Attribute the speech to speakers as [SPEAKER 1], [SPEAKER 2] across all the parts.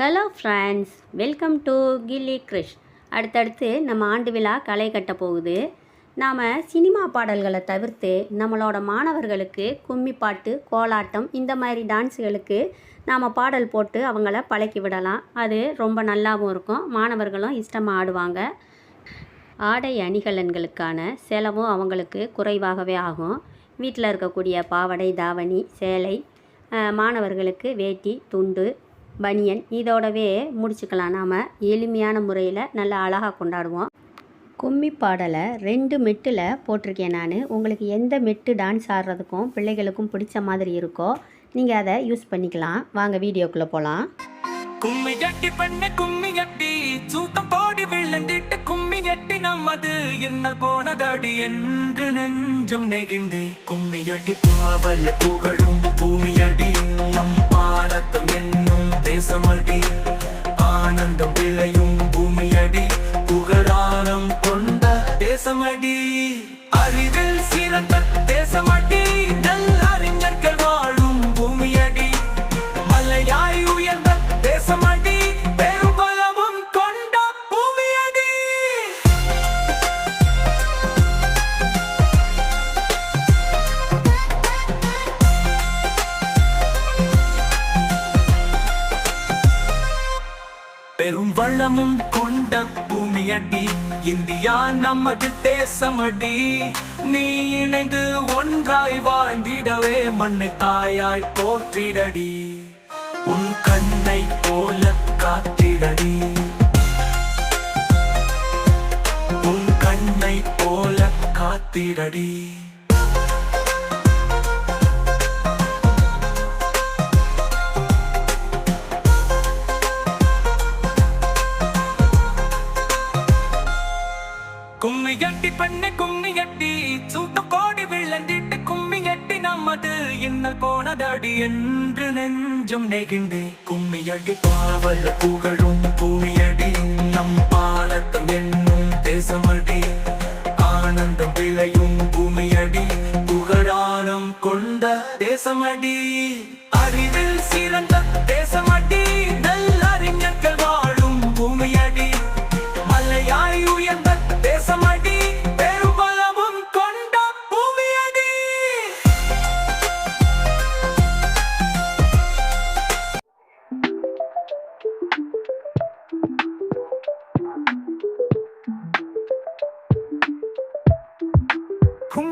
[SPEAKER 1] Hello friends welcome to Gilli Krish. அடுத்தடுத்து நம்ம ஆண்டு விழா களை கட்ட போகுது. நாம் சினிமா பாடல்களை தவிர்த்து நம்மளோட மாணவர்களுக்கு கும்மி பாட்டு கோலாட்டம் இந்த மாதிரி டான்ஸுகளுக்கு நாம் பாடல் போட்டு அவங்கள பழக்கி விடலாம். அது ரொம்ப நல்லாவும் இருக்கும். மாணவர்களும் இஷ்டமாக ஆடுவாங்க. ஆடை அணிகலன்களுக்கான செலவும் அவங்களுக்கு குறைவாகவே ஆகும். வீட்டில் இருக்கக்கூடிய பாவாடை தாவணி சேலை மாணவர்களுக்கு வேட்டி துண்டு பனியன். இதோடவே முடிச்சுக்கலாம். நாம் எளிமையான முறையில் நல்லா அழகாக கொண்டாடுவோம். கும்மி பாடலை ரெண்டு மெட்டில் போட்டிருக்கேன் நான். உங்களுக்கு எந்த மெட்டு டான்ஸ் ஆடுறதுக்கும் பிள்ளைகளுக்கும் பிடிச்ச மாதிரி இருக்கோ நீங்கள் அதை யூஸ் பண்ணிக்கலாம். வாங்க வீடியோக்குள்ளே போகலாம்
[SPEAKER 2] கும்மி கட்டி பண்ண கும்மி கட்டி சூத்தம் போடி விழுந்திட்டு கும்மி கட்டி நம்மது என்ன போனதடி என்று நெஞ்சம் நெகிழ்ந்து. கும்மி கட்டி பாவல் புகழும் பூமியடி நம் பாரதம் என்ன? தேசமடி. ஆனந்தம் விளையும் பூமியடி. புகழானம் கொண்ட தேசமடி. அறிவில் சிறந்த தேசமடி. பெரும் வளமும் கொண்ட பூமியடி. இந்தியா நமது தேசமடி. நீ இணைந்து ஒன்றாய் வாழ்ந்திடவே மண்ணு தாயாய் போற்றிடடி. உன் கண்ணை போல காத்திடடி. உன் கண்ணை போல காத்திடடி. கட்டி பண்ண கும்மி கட்டி சூத்த கோடி விழுந்திட்டு கும்மி கட்டி நம்மது என்ன போனதடி என்று நெஞ்சும் நெகிழ்ந்து. கும்மி அடி பாவல் புகழும் பூமியடி நம் பாலத்தம் என்னும் தேசமடி. ஆனந்தம் விளையும் பூமியடி புகழானம் கொண்ட தேசமடி. அறிவில் சிறந்த தேசமடி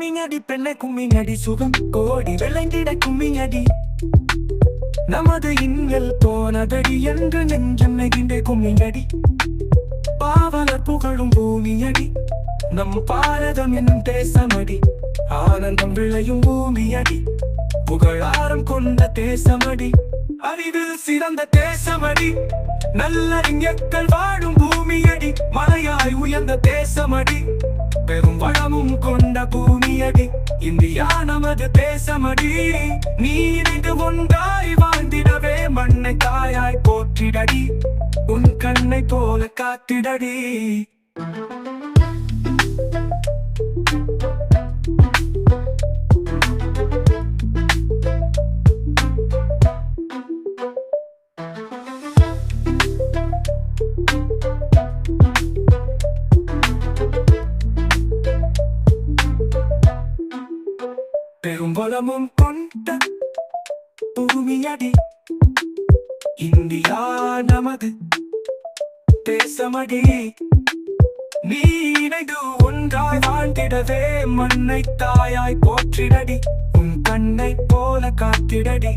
[SPEAKER 2] கும்மிங்கடி பெண்ணை கும்மிங்கடி சுகம் கோடி விளைந்திட கும்மிங்கடி. நமது இன்னல் போனதடி என்று நெஞ்சம் நெகின்ற கும்மிங்கடி. பாவலர் புகழும் பூமியடி நம் பாரதம் என்னும் தேசமடி. ஆனந்தம் விளையும் பூமியடி புகழாரம் கொண்ட தேசமடி. அறிவில் சிறந்த தேசமடி நல்லறிஞர்கள் வாழும் பூமியடி. மலையாய் உயர்ந்த தேசமடி. பெரும் வளமும் கொண்ட பூமியடி. இந்தியா நமது தேசமடி. நீரிது இணைந்து ஒன்றாய் வாழ்ந்திடவே மண்ணை தாயாய் போற்றிடடி. உன் கண்ணை போல காத்திடடி. பெரும்பலமும் கொண்ட பூமியடி இந்தியா நமது தேசமடி. நீ இணைந்து ஒன்றாய் வாழ்ந்திடவே மண்ணை தாயாய் போற்றிடடி உன் கண்ணை போல காத்திடடி.